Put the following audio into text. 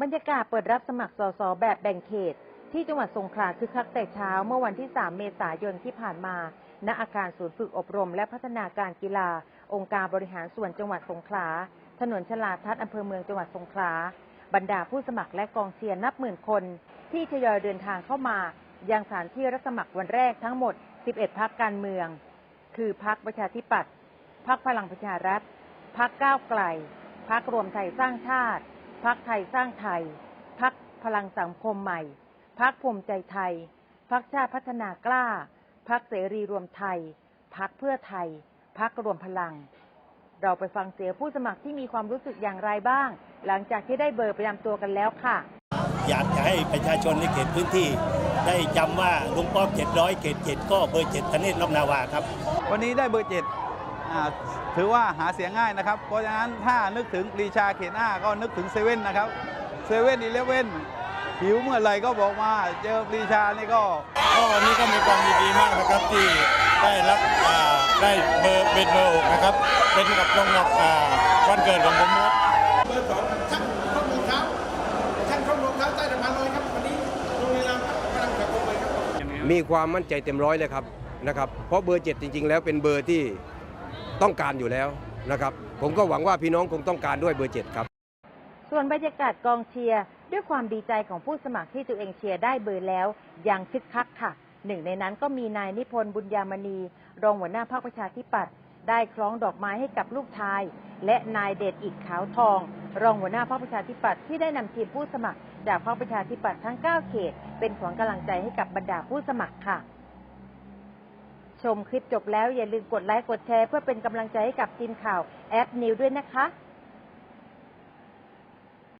บรรยากาศเปิดรับสมัครสสแบบแบ่งเขต ที่จังหวัดสงขลาคือคักแต่เช้าเมื่อวันที่ 3 เมษายนที่ผ่านมา ณ อาคารศูนย์ฝึกอบรม และพัฒนาการกีฬา องค์การบริหารส่วนจังหวัดสงขลา ถนนชลาทัศน์อำเภอเมืองจังหวัดสงขลา บรรดาผู้สมัครและกองเชียร์นับหมื่นคน ที่ทยอยเดินทางเข้ามา ยังสถานที่รับสมัครวันแรกทั้งหมด 11 พักการเมือง คือพักประชาธิปัตย์พักพลังประชารัฐพักก้าวไกลพักรวมไทยสร้างชาติ พักไทยสร้างไทย พักพลังสังคมใหม่ พักภูมิใจไทย พักชาติพัฒนากล้า พักเสรีรวมไทย พักเพื่อไทย พักรวมพลัง เราไปฟังเสียงผู้สมัครที่มีความรู้สึกอย่างไรบ้าง หลังจากที่ได้เบอร์ประจำตัวกันแล้วค่ะ อยากจะให้ประชาชนในเขตพื้นที่ ได้จำว่าลุงป้อม700เขตเจ็ดก็เบอร์เจ็ดธเนศลำนาวาครับ วันนี้ได้เบอร์เจ็ดอ่า ถือว่าหาเสียงง่ายนะครับ เพราะฉะนั้นถ้านึกถึงปรีชาเขตห้าก็นึกถึงเซเว่นนะครับเซเว่นอีเลฟเว่นหิวเมื่อไหร่ก็บอกมาเจอปรีชานี่ก็ก็วันนี้ก็มีความยินดีมากนะครับที่ได้รับอ่าได้เบอร์เป็นเบอร์หกนะครับเป็นกับตรงกับอ่าวันเกิดของผมครับเบอร์สองช่างข้อมูลเท้าช่างข้อมูลเท้าใต้สะพานลอยครับวันนี้โรงเรียนรามครับกำลังจับกลุ่มไปครับมีความมั่นใจเต็มร้อยเลยครับนะครับเพราะเบอร์เจ็ดจริง ๆ แล้วเป็นเบอร์ที่ ต้องการอยู่แล้วนะครับ ผมก็หวังว่าพี่น้องคงต้องการด้วยเบอร์เจ็ดครับ ส่วนบรรยากาศกองเชียร์ด้วยความดีใจของผู้สมัครที่ตัวเองเชียร์ได้เบอร์แล้วยังคึกคักค่ะ หนึ่งในนั้นก็มีนายนิพนธ์บุญยามณี รองหัวหน้าพรรคประชาธิปัตย์ได้คล้องดอกไม้ให้กับลูกชาย และนายเดชอิดขาวทอง รองหัวหน้าพรรคประชาธิปัตย์ที่ได้นำทีมผู้สมัคร จากพรรคประชาธิปัตย์ทั้ง 9 เขต เป็นขวัญกำลังใจให้กับบรรดาผู้สมัครค่ะ ชมคลิปจบแล้วอย่าลืมกดไลค์กดแชร์เพื่อเป็นกำลังใจให้กับทีมข่าวแอปนิวด้วยนะคะ